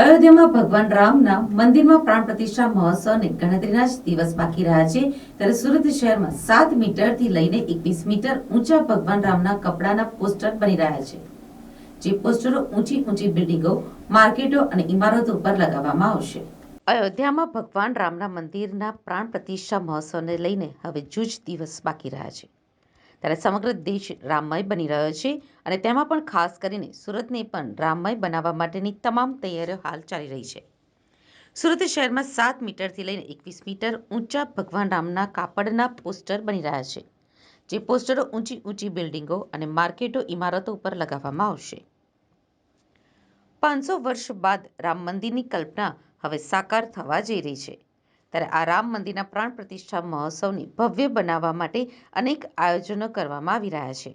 અયોધ્યામાં ભગવાન રામના મંદિરમાં પ્રાણ પ્રતિષ્ઠા મહોત્સવને ગણતરીના જ દિવસ બાકી રહ્યા છે. ત્યારે સુરત શહેરમાં સાત મીટરથી લઈને એકવીસ મીટર ઊંચા ભગવાન રામના કપડાના પોસ્ટર બની રહ્યા છે. જે પોસ્ટરો ઊંચી ઊંચી બિલ્ડિંગો, માર્કેટો અને ઇમારતો ઉપર લગાવવામાં આવશે. અયોધ્યામાં ભગવાન રામના મંદિરના પ્રાણ પ્રતિષ્ઠા મહોત્સવને લઈને હવે જૂજ દિવસ બાકી રહ્યા છે. ત્યારે સમગ્ર દેશ રામમય બની રહ્યો છે અને તેમાં પણ ખાસ કરીને સુરતને પણ રામમય બનાવવા માટેની તમામ તૈયારીઓ હાલ ચાલી રહી છે. સુરત શહેરમાં સાત મીટરથી લઈને એકવીસ મીટર ઊંચા ભગવાન રામના કાપડના પોસ્ટર બની રહ્યા છે, જે પોસ્ટરો ઊંચી ઊંચી બિલ્ડિંગો અને માર્કેટો ઇમારતો ઉપર લગાવવામાં આવશે. પાંચસો વર્ષ બાદ રામ મંદિરની કલ્પના હવે સાકાર થવા જઈ રહી છે. ત્યારે આ રામ મંદિરના પ્રાણ પ્રતિષ્ઠા મહોત્સવને ભવ્ય બનાવવા માટે અનેક આયોજનો કરવામાં આવી રહ્યા છે.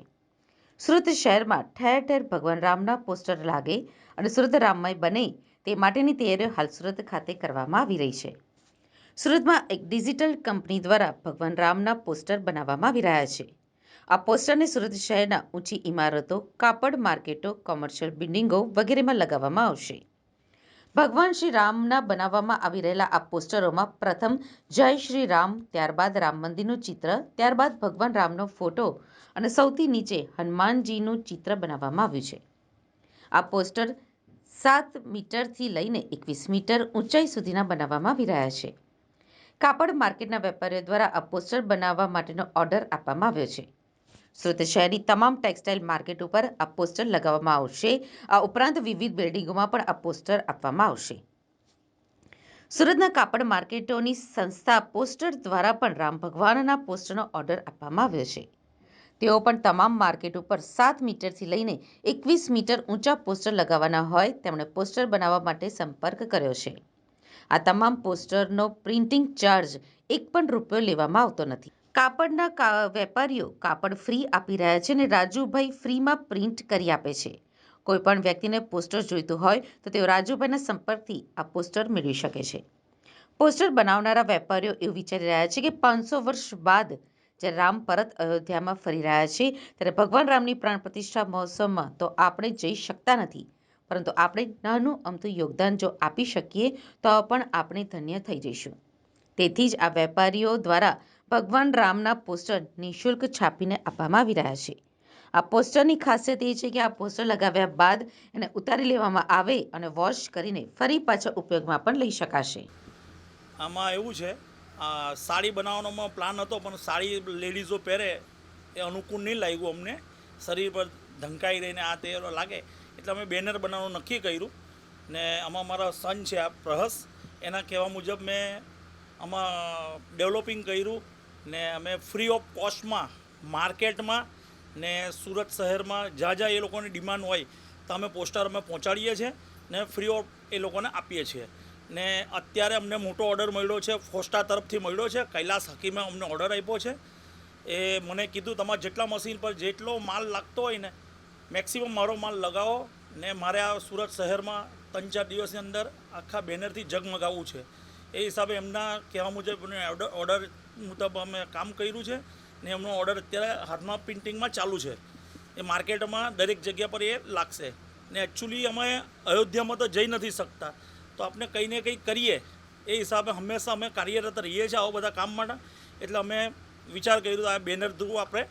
સુરત શહેરમાં ઠેર ઠેર ભગવાન રામના પોસ્ટર લાગે અને સુરત રામમય બને તે માટેની તૈયારીઓ હાલ સુરત ખાતે કરવામાં આવી રહી છે. સુરતમાં એક ડિજિટલ કંપની દ્વારા ભગવાન રામના પોસ્ટર બનાવવામાં આવી રહ્યા છે. આ પોસ્ટરને સુરત શહેરના ઊંચી ઇમારતો, કાપડ માર્કેટો, કોમર્શિયલ બિલ્ડિંગો વગેરેમાં લગાવવામાં આવશે. ભગવાન શ્રી રામના બનાવવામાં આવી રહેલા આ પોસ્ટરોમાં પ્રથમ જય શ્રી રામ, ત્યારબાદ રામ મંદિરનું ચિત્ર, ત્યારબાદ ભગવાન રામનો ફોટો અને સૌથી નીચે હનુમાનજીનું ચિત્ર બનાવવામાં આવ્યું છે. આ પોસ્ટર સાત મીટરથી લઈને એકવીસ મીટર ઊંચાઈ સુધીના બનાવવામાં આવી રહ્યા છે. કાપડ માર્કેટના વેપારીઓ દ્વારા આ પોસ્ટર બનાવવા માટેનો ઓર્ડર આપવામાં આવ્યો છે. સુરત શહેરની તમામ ટેક્સટાઇલ માર્કેટ ઉપર આ પોસ્ટર લગાવવામાં આવશે. આ ઉપરાંત વિવિધ બિલ્ડિંગોમાં પણ આ પોસ્ટર આપવામાં આવશે. સુરતના કાપડ માર્કેટોની સંસ્થા પોસ્ટર દ્વારા પણ રામ ભગવાનના પોસ્ટરનો ઓર્ડર આપવામાં આવ્યો છે. તેઓ પણ તમામ માર્કેટ ઉપર સાત મીટરથી લઈને એકવીસ મીટર ઊંચા પોસ્ટર લગાવવાના હોય તેમણે પોસ્ટર બનાવવા માટે સંપર્ક કર્યો છે. આ તમામ પોસ્ટરનો પ્રિન્ટિંગ ચાર્જ એક પણ રૂપિયો લેવામાં આવતો નથી. કાપડના વેપારીઓ કાપડ ફ્રી આપી રહ્યા છે અને રાજુભાઈ ફ્રીમાં પ્રિન્ટ કરી આપે છે. કોઈ પણ વ્યક્તિને પોસ્ટર જોઈતું હોય તો તેઓ રાજુભાઈના સંપર્કથી આ પોસ્ટર મેળવી શકે છે. પોસ્ટર બનાવનારા વેપારીઓ એવું વિચારી રહ્યા છે કે પાંચસો વર્ષ બાદ જ્યારે રામ પરત અયોધ્યામાં ફરી રહ્યા છે, ત્યારે ભગવાન રામની પ્રાણ પ્રતિષ્ઠા મહોત્સવમાં તો આપણે જઈ શકતા નથી. પરંતુ આપણે નાનું અમતું યોગદાન જો આપી શકીએ તો પણ આપણે ધન્ય થઈ જઈશું. તેથી જ આ વેપારીઓ દ્વારા ભગવાન રામના પોસ્ટર નિઃશુલ્ક છાપીને આપવામાં આવી રહ્યા છે. આ પોસ્ટરની ખાસિયત એ છે કે આ પોસ્ટર લગાવ્યા બાદ એને ઉતારી લેવામાં આવે અને વોશ કરીને ફરી પાછા ઉપયોગમાં પણ લઈ શકાશે. આમાં એવું છે સાડી બનાવવાનો પ્લાન હતો, પણ સાડી લેડીઝો પહેરે એ અનુકૂળ નહીં લાગ્યું અમને. શરીર પર ઢંકાઈ રહીને આ તે લાગે. એટલે અમે બેનર બનાવવાનું નક્કી કર્યું ને આમાં મારા સન છે આ પ્રહસ. એના કહેવા મુજબ મેં આમાં ડેવલપિંગ કર્યું ને અમે ફ્રી ઓફ કોસ્ટમાં માર્કેટમાં ને સુરત શહેરમાં જ્યાં જ્યાં એ લોકોની ડિમાન્ડ હોય, તો અમે પોસ્ટર અમે પહોંચાડીએ છીએ ને ફ્રી ઓફ એ લોકોને આપીએ છીએ. ને અત્યારે અમને મોટો ઓર્ડર મળ્યો છે ફોસ્ટા તરફથી મળ્યો છે, કૈલાસ હકીમે અમને ઓર્ડર આપ્યો છે. એ મને કીધું, તમારે જેટલા મશીન પર જેટલો માલ લાગતો હોય ને મેક્સિમમ મારો માલ લગાવો. ને મારે આ સુરત શહેરમાં ત્રણ ચાર દિવસની અંદર આખા બેનરથી જગમગાવવું છે. એ હિસાબે એમના કહેવા મુજબ ઓર્ડર મુજબ અમે કામ કર્યું છે ને એમનો ઓર્ડર અત્યારે હાથમાં પ્રિન્ટિંગમાં ચાલુ છે. એ માર્કેટમાં દરેક જગ્યા પર એ લાગશે. ને એકચ્યુઅલી અમે અયોધ્યામાં તો જઈ નથી શકતા. તો આપણે કંઈ ને કંઈ કરીએ. એ હિસાબે હંમેશા અમે કાર્યરત રહીએ છીએ આવા બધા કામ માટે. એટલે અમે વિચાર કર્યો આ બેનર થ્રુ આપણે